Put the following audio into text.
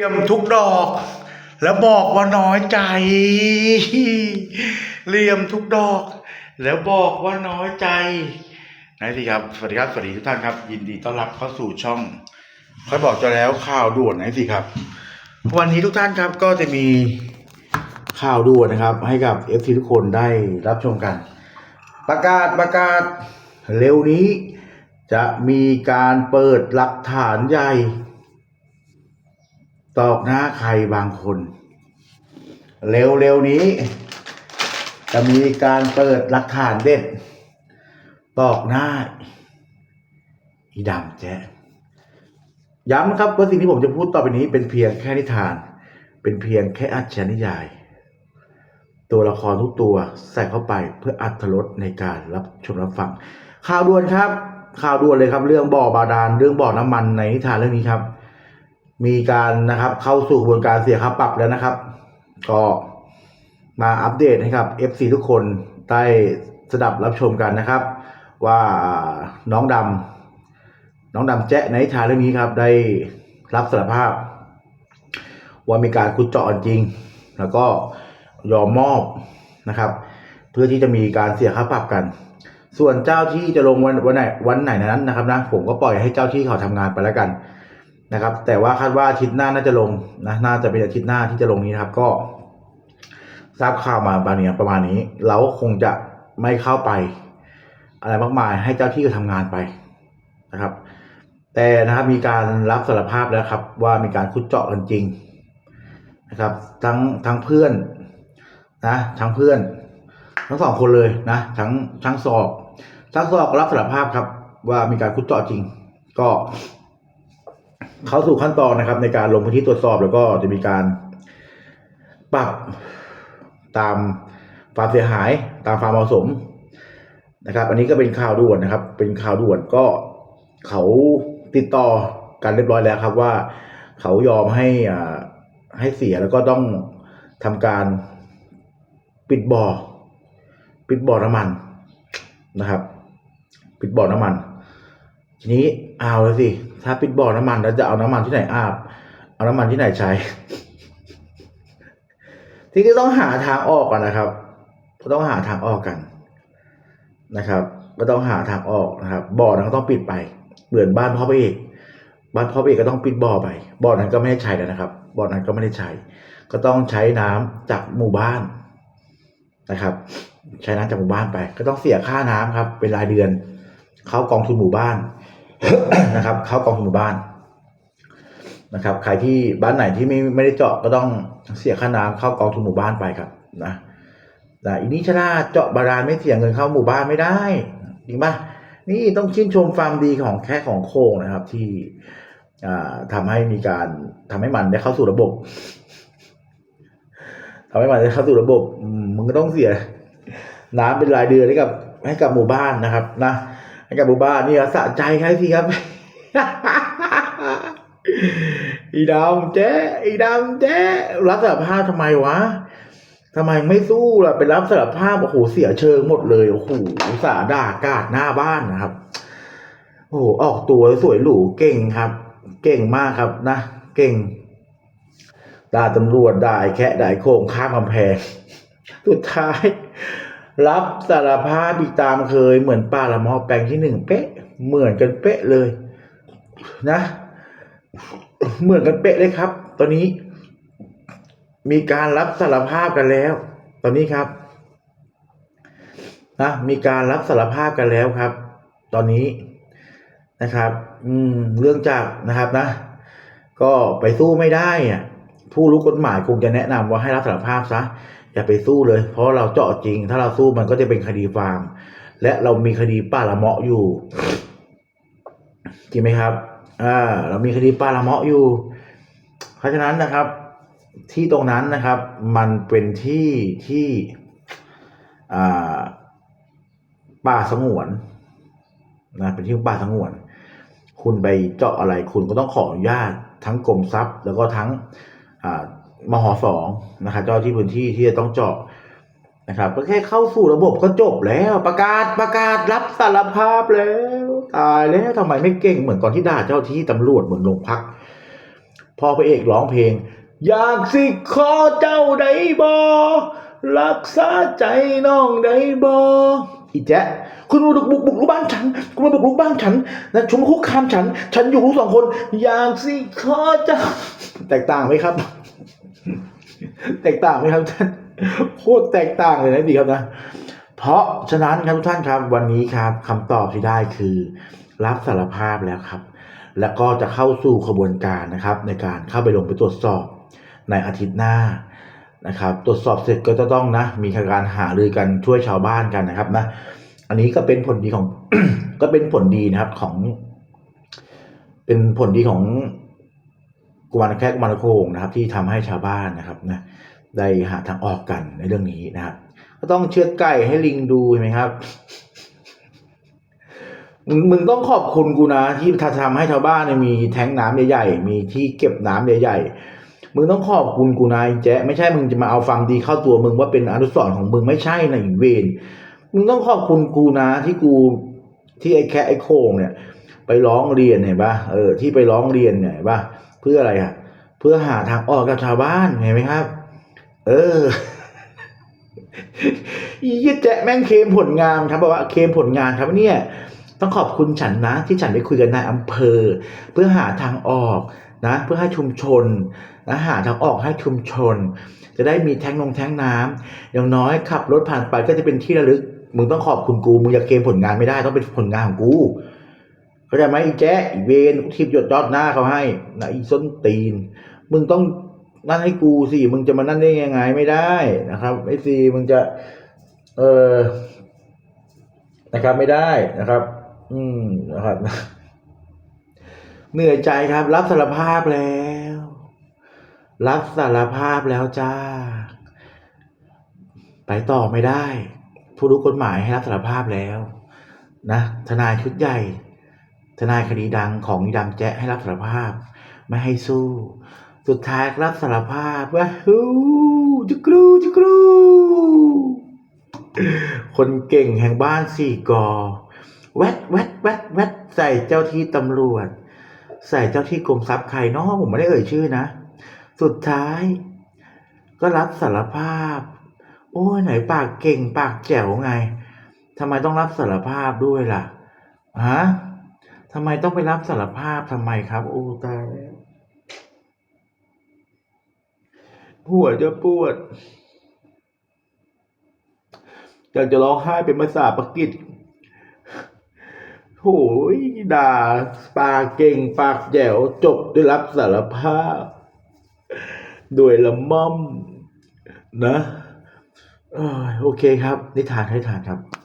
ลี่ยมทุกดอก แล้วบอกว่าน้อยใจเหลี่ยมทุกดอก แล้วบอกว่าน้อยใจนะสิครับสวัสดีครับสวัสดีทุกท่านครับ ยินดีต้อนรับเข้าสู่ช่องค่อยบอกจะแล้วข่าวด่วนนะสิครับ วันนี้ทุกท่านครับก็จะมีข่าวด่วนนะครับ ให้กับ f อฟซีทุกคนได้รับชมกัน ประกาศประกาศเร็วนี้ จะมีการเปิดหลักฐานใหญ่ ตอกหน้าใครบางคน เร็วๆนี้ จะมีการเปิดหลักฐานเด็ดตอกหน้าอีดำแจ๊ย้ำนะครับว่าสิ่งที่ผมจะพูดต่อไปนี้ เป็นเพียงแค่นิทาน เป็นเพียงแค่อัจฉริยาย ตัวละครทุกตัวใส่เข้าไปเพื่ออัตรสในการรับชมรับฟังข่าวด่วนครับข่าวด่วนเลยครับ เรื่องบ่อบาดาลเรื่องบ่อน้ำมันในนิทานเรื่องนี้ครับ มีการนะครับเข้าสู่กระบวนการเสียค่าปรับแล้วนะครับ ก็มาอัปเดตให้กับ FC ทุกคนได้สดับรับชมกันนะครับ ว่าน้องดำน้องดำแจ๊ะในนิทาเรื่องนี้ครับ ได้รับสารภาพ ว่ามีการขุดเจาะจริง แล้วก็ยอมมอบนะครับ เพื่อที่จะมีการเสียค่าปรับกัน ส่วนเจ้าที่จะลงวันวันไหนวันไหนนั้นนะครับนะผมก็ปล่อยให้เจ้าที่เขาทำงานไปแล้วกัน นะครับ แต่ว่าคาดว่าอาทิตย์หน้าน่าจะลงนะน่าจะเป็นอาทิตย์หน้าที่จะลงนี้นะครับ ก็ ทราบข่าวมาบางอย่างประมาณนี้ เราก็คงจะไม่เข้าไป อะไรมากมายให้เจ้าที่ก็ทำงานไปนะครับ แต่นะครับมีการรับสารภาพแล้วครับ ว่ามีการขุดเจาะกันจริงนะครับ ทั้งทั้งเพื่อนนะทั้งเพื่อน ทั้งสองคนเลยนะทั้งทั้งสอบทั้งสอบรับสารภาพครับ ว่ามีการขุดเจาะจริง ก็ เข้าสู่ขั้นตอนนะครับ ในการลงพื้นที่ตรวจสอบแล้วก็จะมีการปรับตามความเสียหายตามความเหมาะสมนะครับ อันนี้ก็เป็นข่าวด่วนนะครับ เป็นข่าวด่วนก็เขาติดต่อกันเรียบร้อยแล้วครับว่าเขายอมให้อ่าให้เสียแล้วก็ต้องทำการปิดบ่อ ปิดบ่อน้ำมันนะครับ ปิดบ่อน้ำมัน ทีนี้เอาเลยสิ ถ้าปิดบ่อน้ำมันแล้วจะเอาน้ำมันที่ไหนอาบ เอาน้ำมันที่ไหนใช้ ที่ก็ต้องหาทางออกกันนะครับก็ต้องหาทางออกกันนะครับก็ต้องหาทางออกนะครับ บ่อนั้นก็ต้องปิดไป เหมือนบ้านพ่อพระเอก บ้านพ่อพระเอกก็ต้องปิดบ่อไป บ่อนั้นก็ไม่ได้ใช้แล้วนะครับ บ่อนั้นก็ไม่ได้ใช้ ก็ต้องใช้น้ำจากหมู่บ้านนะครับ ใช้น้ำจากหมู่บ้านไป ก็ต้องเสียค่าน้ำครับ เป็นรายเดือน เข้ากองทุนหมู่บ้านนะครับ เข้ากองทุนหมู่บ้านนะครับ ใครที่บ้านไหนที่ไม่ไม่ได้เจาะก็ต้องเสียค่าน้ำเข้ากองทุนหมู่บ้านไปครับนะแต่อีนี้ชนะเจาะบาดาลไม่เสียเงินเข้าหมู่บ้านไม่ได้จริงปะนี่ต้องชื่นชมความดีของแค่ของโคงนะครับ ที่อ่าทำให้มีการทำให้มันได้เข้าสู่ระบบทำให้มันได้เข้าสู่ระบบมมึงก็ต้องเสีย น้ำเป็นรายเดือนให้กับให้กับหมู่บ้านนะครับ นะ ให้กับหมู่บ้านนี่ครับสะใจใครสิครับ อีดำเจ๊อีดำเจ๊รับสารภาพทำไมวะทำไมไม่สู้ล่ะไปรับสารภาพโอ้โหเสียเชิงหมดเลยโอ้โหสาด่ากาดหน้าบ้านนะครับ โอ้โหออกตัวสวยหรูเก่งครับ เก่งมากครับนะเก่งด่าตำรวจด่าแค่ด่าไอ้โคงข้ามกำแพงสุดท้าย รับสารภาพอีกตามเคย เหมือนป้าละมอแปลงที่หนึ่งเป๊ะ เหมือนกันเป๊ะเลย นะ เหมือนกันเป๊ะเลยครับ ตอนนี้ มีการรับสารภาพกันแล้ว ตอนนี้ครับนะมีการรับสารภาพกันแล้วครับ ตอนนี้นะครับ อืม เรื่องจากนะครับนะ ก็ไปสู้ไม่ได้อะผู้รู้กฎหมายคงจะแนะนำว่าให้รับสารภาพซะ อย่าไปสู้เลย เพราะเราเจาะจริง ถ้าเราสู้มันก็จะเป็นคดีฟาร์ม และเรามีคดีป้าละเมาะอยู่จริงไหมครับอ่าเรามีคดีป้าละเมาะอยู่ เพราะฉะนั้นนะครับ ที่ตรงนั้นนะครับ มันเป็นที่ที่อ่าป่าสงวนนะเป็นที่ป่าสงวน คุณไปเจาะอะไรคุณก็ต้องขออนุญาตทั้งกรมทรัพย์ แล้วก็ทั้งอ่า มหสองนะครับ เจ้าที่พื้นที่ที่จะต้องเจาะนะครับก็แค่เข้าสู่ระบบก็จบแล้วประกาศประกาศรับสารภาพแล้วตายแล้วทำไมไม่เก่งเหมือนก่อนที่ด่าเจ้าที่ตำรวจเหมือนโรงพัก พอพระเอกร้องเพลง อยากสิขอเจ้าได้บอรักษาใจน้องได้บออีแจ๊ะคุณมาบุกบุกบุกรุกบ้านฉัน คุณมาบุกรุกบ้านฉันนะชุมคุกคามฉัน ฉันอยู่รู้สองคน อยากสิขอเจ้าแตกต่างไหมครับ แตกต่างไหมครับท่านโคตรแตกต่างเลยนะดีครับนะ เพราะฉะนั้นครับทุกท่านครับวันนี้ครับคำตอบที่ได้คือ รับสารภาพแล้วครับ แล้วก็จะเข้าสู่ขบวนการนะครับ ในการเข้าไปลงไปตรวจสอบในอาทิตย์หน้านะครับ ตรวจสอบเสร็จก็จะต้องนะ มีการหารือกันช่วยชาวบ้านกันนะครับนะ อันนี้ก็เป็นผลดีของ ก็เป็นผลดีนะครับของ เป็นผลดีของ กุมารแค่กุมารโคงนะครับ ที่ทำให้ชาวบ้านนะครับนะได้หาทางออกกันในเรื่องนี้นะครับ ก็ต้องเชือดไก่ให้ลิงดูเห็นไหมครับมึงมึงต้องขอบคุณกูนะที่ทำให้ชาวบ้านเนี่ยมีแท้งน้ำใหญ่ๆมีที่เก็บน้ำใหญ่ๆมึงต้องขอบคุณกูนะไอ้แจ๊ไม่ใช่มึงจะมาเอาความดีเข้าตัวมึงว่าเป็นอนุสรณ์ของมึงไม่ใช่นะอีเวนมึงต้องขอบคุณกูนะที่กูที่ไอ้แค่ไอ้โคงเนี่ย ไปร้องเรียนเห็นปะเออที่ไปร้องเรียนเนี่ยเห็นปะ เพื่ออะไรอะ เพื่อหาทางออกกับชาวบ้านเห็นไหมครับ เอออีเหี้ยแจ๊ะแม่งเคลมผลงานครับบอกว่าเคลมผลงานครับเนี่ยต้องขอบคุณฉันนะ ที่ฉันได้คุยกับนายอำเภอ เพื่อหาทางออกนะ เพื่อให้ชุมชนนะหาทางออกให้ชุมชน จะได้มีแท้งนงแท้งน้ำอย่างน้อยขับรถผ่านไปก็จะเป็นที่ระลึก มึงต้องขอบคุณกูมึงอย่าเคลมผลงานไม่ได้ต้องเป็นผลงานของกู เข้าใจไหมอีแจ๊อีเวนทิพย์หยดยอดหน้าเขาให้นะอีส้นตีน มึงต้องนั่นให้กูสิมึงจะมานั่นได้ยังไงไม่ได้นะครับไอ้สิมึงจะ เออนะครับไม่ได้นะครับ อืมนะครับ เหนื่อยใจครับ รับสารภาพแล้ว รับสารภาพแล้วจ้า ไปต่อไม่ได้ ผู้รู้กฎหมายให้รับสารภาพแล้ว นะทนายชุดใหญ่ ทนายคดีดังของนิดำแจ๊ให้รับสารภาพ ไม่ให้สู้ สุดท้ายรับสารภาพว่าฮู้จุกรูจุกรูคนเก่งแห่งบ้านสี่กอแวดแวดแวดแวดใส่เจ้าที่ตำรวจ ใส่เจ้าที่กรมทรัพย์ใครเนาะผมไม่ได้เอ่ยชื่อนะ สุดท้าย ก็รับสารภาพ โอ้ยไหนปากเก่งปากแจ๋วไงทำไมต้องรับสารภาพด้วยล่ะฮะ ทำไมต้องไปรับสารภาพทำไมครับ โอ้ตายแล้วหัวจะปวดอยากจะร้องไห้เป็นภาษาปากีสโหยด่าปากเก่งปากแจ๋วจบด้วยรับสารภาพ ด้วยละม่อม นะโอเคครับ นิทานให้ทานครับ